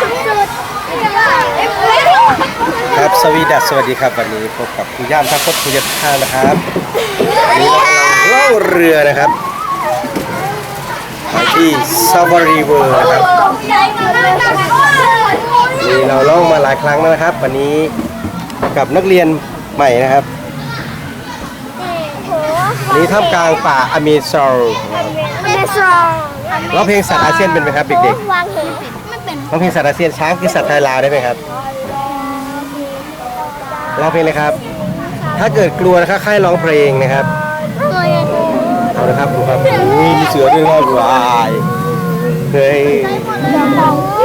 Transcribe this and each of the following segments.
สุดๆครับสวีดัสสวัสดีครับวันนี้พบกับคุณย่ามทักพจน์คุณยศท่านะครับวันนี้เรากำลังล่องเรือนะครับมาที่ซาฟารีเวิร์นะครับนี่เราล่องมาหลายครั้งแล้วนะครับ วันนี้กับนักเรียนใหม่นะครับวันนี้ท่ามกลางป่าอเมซอนเมซองร้องเพลงสัตว์อาเซียนเป็นไหมครับเด็กวางเหอะไม่เป็นๆร้องเพลงสัตว์อาเซียนช้างคือสัตว์ไทยลาวได้ไหมครับร้องเพลงเลยครับ ถ้าเกิดกลัวนะครับค่ายร้องเพลงนะครับตัวใหญ่เอาละครับดูครับอุ้ยมีเสือด้วยนะวายเฮ้ยเ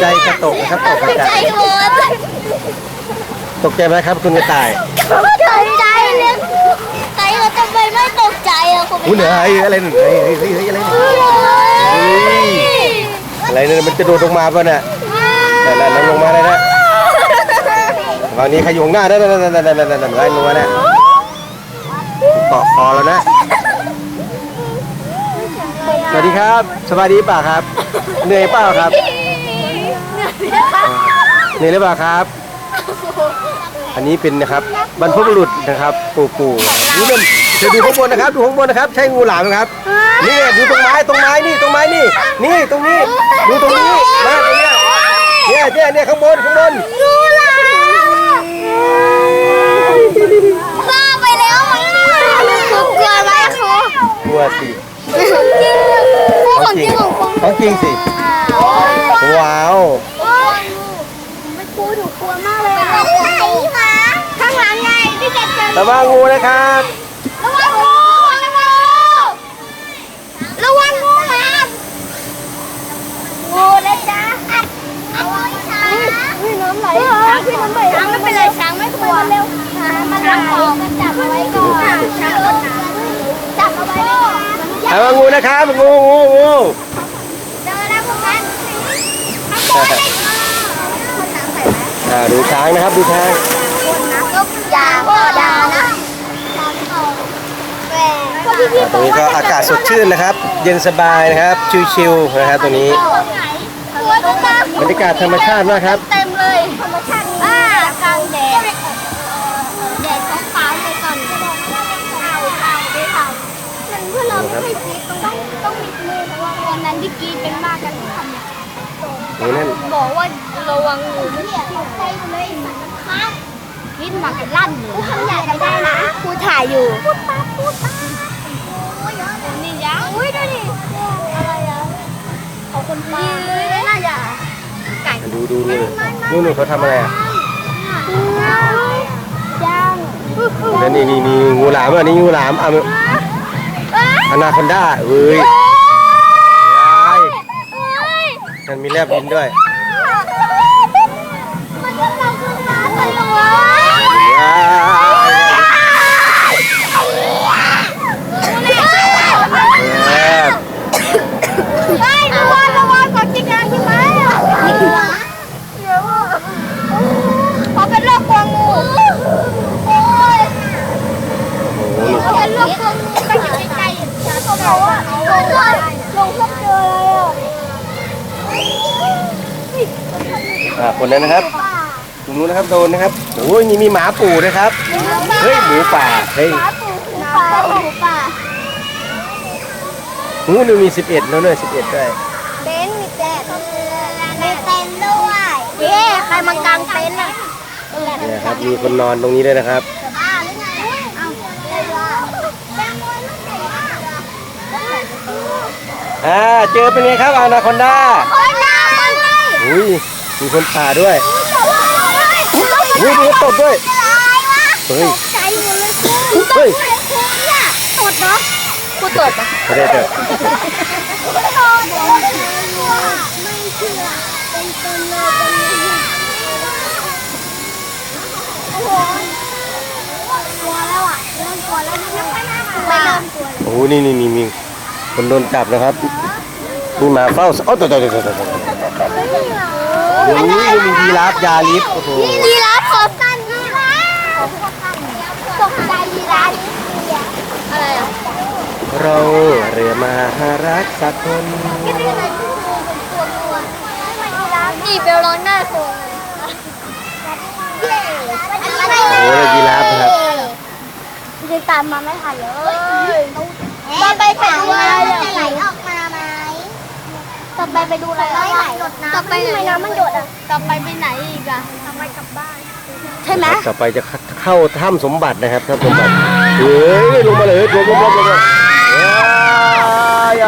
ใจกระตกนะครับตกกระใจจายหมดตกใจไหมครับ คุณกระต่ายตกใจเลยใจเราทำไมไม่ตกใจอะคุณอุ้ยเหนือเฮ้ยอะไรหนึ่งเฮ้ยเฮ้ยเฮ้ยเฮ้ยอะไรเนี่ยเฮ้ยอะไรเนี่ยมันจะโดดลงมาป่ะเนี่ยนั่นนั่นนั่นลงมาเลยนะฝั่งนี้ใครอยู่ข้างหน้านั่นนั่นนั่นนั่นนั่นนั่นนั่นไล่ลงมาเนี่ยเกาะคอแล้วนะส วัสดีครับ สบายดีเปล่าครับ เหนื่อยเปล่าครับนี่หรือเปล่าครับ อันนี้เป็นนะครับบรรพบุรุษนะครับ ปู่ปู่นี่เป็นจะดูข้างบนนะครับ ดูข้างบนนะครับ ใช่งูหลามไหมครับ นี่ดูตรงไม้ ตรงไม้นี่ ตรงไม้นี่ นี่ตรงนี้ ดูตรงนี้นะตรงเนี้ยเนี่ยเนี่ยเนี่ยข้างบนข้างบนงูหลามบ้าไปแล้วมั้งคุณกลัวไหมครูกลัวสิ ของจริงของจริงของคุณของจริงสิ ว้าว ไม่ครูหนูกลัวมากเลยอะข้างหลังไงที่จะเจอระวังงูนะครับ ระวังงูระวังงูระวังงูครับงูนะจ๊ะระวังช้างอุ้ยน้ำไหลช้างพี่น้ำไหลช้างไม่เป็นไรช้างไม่กลัวเร็วช้างมันรักของมันจับเอาไว้ก่อนช้างรถน้ำจับเอาไว้ก่อน ระวังงูนะครับงูงูงูเจอแล้วพวกนั้นข้างบนคนน้ำใส่ไหมอ่าดูช้างนะครับดูช้างคนน้ำก็ยาก็ยานะอ่าตรงนี้ก็อากาศสดชื่นนะครับ เย็นสบายนะครับชิวๆนะครับตรงนี้บรรยากาศธรรมชาติมากครับ เต็มเลยธรรมชาติบ้ากลางแดด บอกว่าระวังงูไม่ใช่ใช่เลยครับกินหมักกันลั่นเลยทำใหญ่ไม่ได้นะครูถ่ายอยู่พูดตาพูดตานี่ยาวอุ้ยดูดิอะไรอะขอบคุณป้าน่าจะไก่ดูดูนี่นู่นนู่นเขาทำอะไรอะย่างแล้วนี่นี่นี่งูหลามอะนี่งูหลามอะอนาคอนด้าเอ้ยยายมันมีแลบบินด้วย มันกำลังขึ้นมาเลยเหรอ ยายแลบ เฮ้ยระวังระวังก่อนจริงนะใช่ไหมเดี๋ยวขอเป็นโรคกลัวงูโอ้ย โอ้โห ขอเป็นโรคกลัวงูไปอยู่ใกล้ๆเขาบอกว่าลงเลยลงพบเจอ อะไรอะอ่าคนนั้นนะครับตรงนู้นนะครับโดนนะครับโอ้ยนี่มีหมาปู่นะครับ เฮ้ยหมูป่าเฮ้ยหมาปูหมูป่าหมูป่าหมูหนึ่งมีสิบเอ็ดแล้วเนี่ยสิบเอ็ดด้วยเต็นท์มีเต็นท์มีเต็นท์ด้วยเย้ใครมากางเต็นท์อะเนี่ยครับมีคนนอนตรงนี้ด้วยนะครับอ่าหรือไงเอาเลยว่าแตงโมลูกใหญ่มากอ่าเจอเป็นไงครับอนาคอนด้าคนน้ำคนเลยอุ้ย มีคนป่าด้วยอุ้ยมีตดด้วยเฮ้ยใจหมดเลยครูเฮ้ยครูเนี่ยตดเนาะครูตดปะไม่ได้เจอตดไม่เชื่อไม่เชื่อเป็นต้นเลยเป็นกลัวแล้วอะเริ่มกลัวแล้วไม่ค่อยน่ากลัวไม่เริ่มกลัวโอ้โหนี่นี่นี่มีคนโดนจับนะครับนี่หมาเฝ้าโอ้ตัวตัวตัวตัวตัว โอ้โหนี่มียีราฟยาลิฟโอ้โหนี่ยีราฟขอสั้นยีราฟขอพวกสั้นตกใจยีราฟอะไรอะเราเรือมาหารักสักคนนี่เบลร้อนหน้าโซนโอ้โหแล้วยีราฟนะครับยังตามมาไม่ทันเลยต่อไปถามว่าจะไหลออกมาไหม ต่อไปไปดูอะไรไหลหยดน้ำต่อไปทำไมน้ำมันหยดอะ ต่อไปไปไหนอีกอะต่อไปกลับบ้าน ใช่ไหมต่อไปจะเข้าถ้ำสมบัตินะครับถ้ำสมบัติเฮ้ยลงมาเลยลงลงลงลงลงว้าย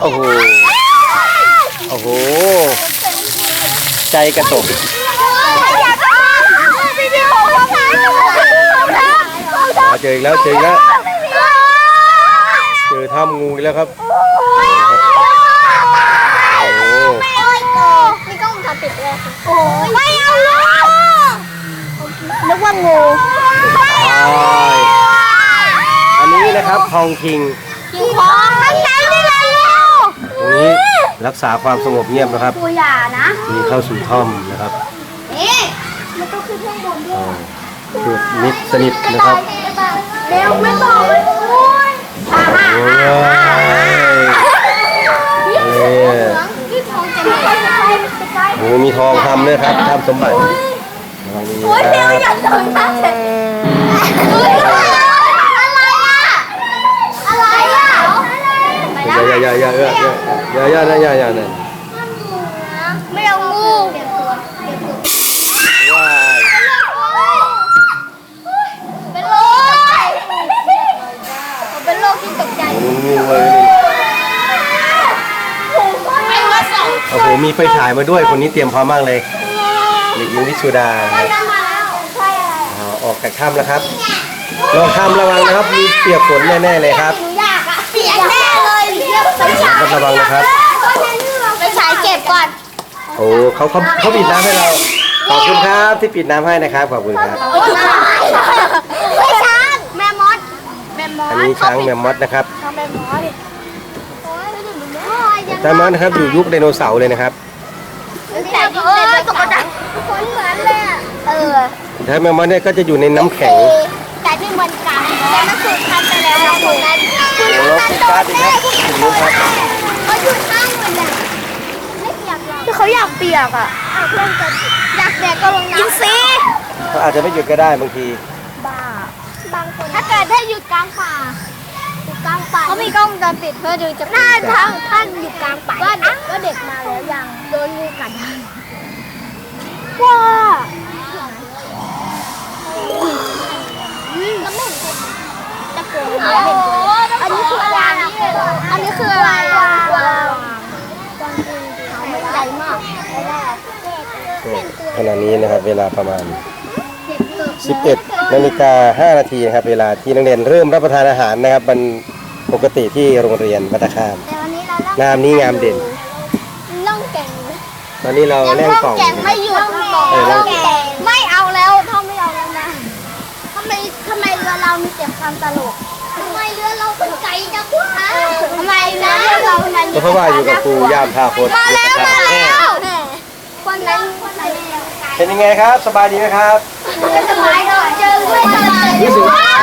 โอ้โห โอ้โห ใจกระตกอ่าเจออีกแล้วเจออีกแล้ว เจอถ้ำงูอีกแล้วครับโอ้โห มีกล้องวงจรปิดเลย โอ้ไม่เอาลูกนึกว่างูอันนี้นะครับทองคิงกินของข้างในนี่แหละลูกตรงนี้รักษาความสงบเงียบนะครับตัวอย่านะมีเข้าสู่ถ้ำนะครับนี่มันต้องขึ้นข้างบนด้วยอ่าคือมิดสนิทนะครับเร็วไม่บอกเลยโอ้ยโอ้ยเอ้ยที่ทองจะมีไปใกล้ โอ้โหมีทองคำด้วยครับถ้ำสมบัติทางนี้โอ้ยนะเร็วคอย่ารับเดินนะเสร็จเฮ้ยอะไรอะอะไรอะไปแล้วอย่าอย่าอย่าอย่าอย่าอย่าอย่าอย่าอย่า มีไฟฉายมาด้วยคนนี้เตรียมพร้อมมากเลยเด็กหญิงวิชุดาไปนำมาแล้วค่อะไรอ่าออกจากถ้ำแล้วครับลองทำระวังนะครับ มีเปียกฝนแน่ๆเลยครับเปียกแน่เลยไปฉายระวังนะครับไปฉายเก็บก่อน โอ้เขาเขาเขาปิดน้ำให้เรา ขอบคุณครับที่ปิดน้ำให้นะครับขอบคุณครับไม่ช้างแม่มดแม่มดอันนี้ช้างแมมมอสนะครับช้างแม่มดดิโอ้ย ดูมันโอ้ยยังแมมมอสนะครับอยู่ยุคไดโนเสาร์เลยนะครับแต่ยุคเด็กตกใจคนเหมือนเลยอะเออถ้าแมมมอสเนี่ยก็จะอยู่ในน้ำแข็งแต่ที่เหมือนกันแต่มันสูญพันธุ์ไปแล้วนะคุณนั้นคุณโอ้รู้โหนั้นปิดโดการ์ดนอีกแม่ครับคุณปิดนู้นครับเขาหยุดข้างหมดเลยไม่เปียกหรอกเขาอยากเปียกอะเพื่อนจะอยากแดกก็ลงน้ำกินซีเขาอาจจะไม่หยุดก็ได้บางทีบ้าบางคนถ้าเกิดได้หยุดกลางป่าหยุด กลางป่าเขามีกล้องวงจรปิดเพื่อดูจะหน้าทางท่านหยุดกลางป่าว่าเด็กว่าเด็กมาแล้วยังโดนงูกัดว้าแล้วไม่เห็นคนตะโกนอันนี้คืออะไรอันนี้คืออะไรว้าวใหญ่มากขณะนี้นะครับเวลาประมาณ 11นาฬิกา5นาทีนะครับ เวลาที่นักเรียนเริ่มรับประทานอาหารนะครับมัน ปกติที่โรงเรียนบัตตาคาม แต่วันนี้เราล่องงามนี้งามเด่น ล่องแก่งตอนนี้เรายังแล่งล่องกล่อง แก่งไม่หยุดเออล่ล่อองงแก่งแก่ง ไม่เอาแล้วท่อไม่เอาแล้วนะทำไมทำไมเรือเรามีแต่ความตลกทำไมเรือเราเป็นไก่จังวะทำไมนะเรือเรามันก็เพราะว่าอยู่กับครูย่ามท่าโพธิ์มาแล้วมาแล้วคนนั้นคนไหนเป็นยังไงครับ สบายดีไหมครับไม่สบายหรอกเจอไม่สบายรู้สึกว้าย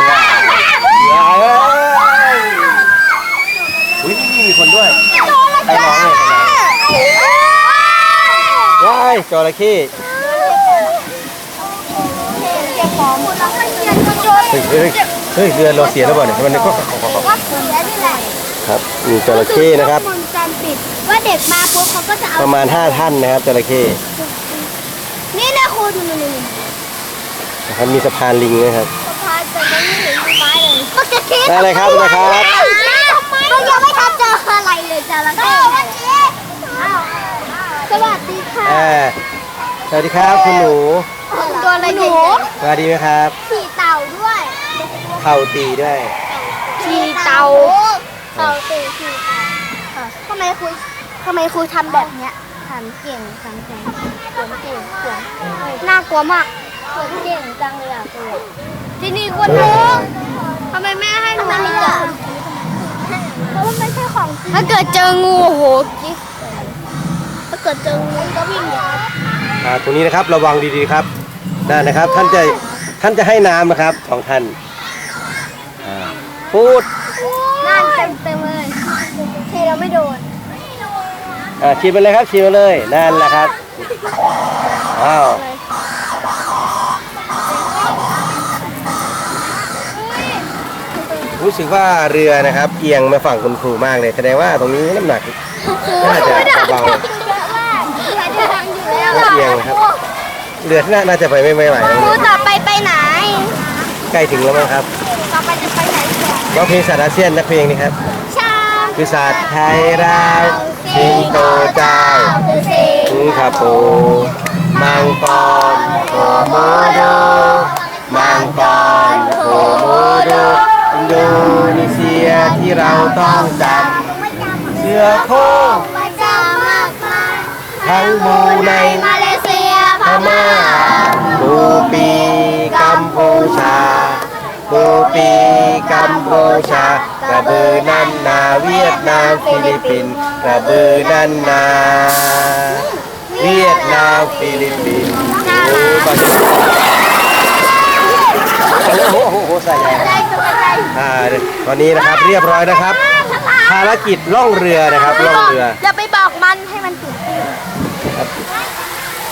เอ้ยอุ้ยนี่มีคนด้วยใครร้องเลยว้าย จระเข้เฮ้ยเฮ้ยเฮ้ยเรือเราเสียแล้วบ่เนี่ยมันก็ว่าคุณแล้วนี่แหละครับมีจระเข้นะครับวงจรปิดว่าเด็กมาปุ๊บเขาก็จะเอาประมาณ5ท่านนะครับจระเข้นี่นะคุณนี่นะครับมีสะพานลิงนะครับสะพานแต่ไม่เห็นไม้เลยปกติได้เลยครับได้เลยครับเรายังไม่ทันเจออะไรเลยจ้ะแล้ สวัสดีค่ะ อ่าสวัสดีครับ คุณหนูตัวอะไรหนูสวัสดีไหมครับขี่เต่าด้วยเข่าตีด้วยขี่เต่าเต่าตีขี่เต่าทำไมคุยทำไมคุยทำแบบเนี้ยทขันเก่งขันแข็งสวนเก่งสวนน่ากลัวมากสวนเก่งจังเลยอะตัวที่นี่คนเยอะทำไมแม่ให้หนูมีแต่เพราะว่าไม่ใช่ของถ้าเกิดเจองูโอ้โหจิ๊กถ้า เกิดเจองูก็วิ่งหนีครับอ่าตรงนี้นะครับระวังดีๆครับนั่นนะครับ ท่านจะท่านจะให้น้ำนะครับของท่านอ่าพูดนั่นเต็มเต็มๆเลยเทเราไม่โดนอ่าฉีดไปเลยครับฉีดไปเลยนั่นแหละครับอ้าวรู้สึกว่าเรือนะครับ เอียงมาฝั่งคุณครูมากเลยแสดงว่าตรงนี้น้ำหนักน่าจะเบา เยอะมากใช้ทาง เอียงครับ เรือที่น่าน่าจะไปไม่ไม่ไหวครูต่อไปไปไหน ใกล้ถึงแล้วมั้งครับต่อไปจะไปไหนต่อร้องเพลงสัตว์อาเซียนนักเพลงนี้ครับชาคือสัตว์ไทยเราสิงโตเจ้าคือสิสิงคโปร์มังกรโคโมโดมังกรโคโมโดอินโดนีเซียที่เราต้องจำเสือโคร่ง ทั้งบูในมาเลเซียพม่าบูปีกัมพูชาบูปีกัมพูชากระบือนันนาเวียดนามฟิลิปปินส์กระบือนันนาเวียดนามฟิลิปปินส์โอ้ปะโหโอ้โหใส่แล้วได้ตัวอะไรอ่าตอนนี้นะครับเรียบร้อยนะครับารกิจล่องเรือนะครับล่องเรืออย่าไปบอกมันให้มันตื่นเต้น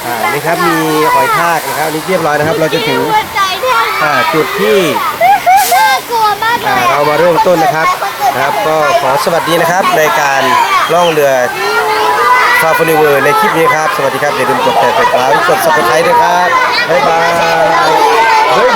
อ่านี่ครับมีหอยทากนะครับอันนี่เรียบร้อยนะครับ เราจะถึงหัวใจแทบอ่าจุดที่น่ากลัวมากเลอ่ายเรามาเริ่มต้นนะครับนะครับ ก็ขอสวัสดีนะครับในการล่องเรือฟาฟนิเวอร์ในคลิปนี้ครับ สวัสดีครับอย่าลืมกดแชร์กดไลค์กดซับสไครต์ด้วยครับบ๊ายบายเฮ้ย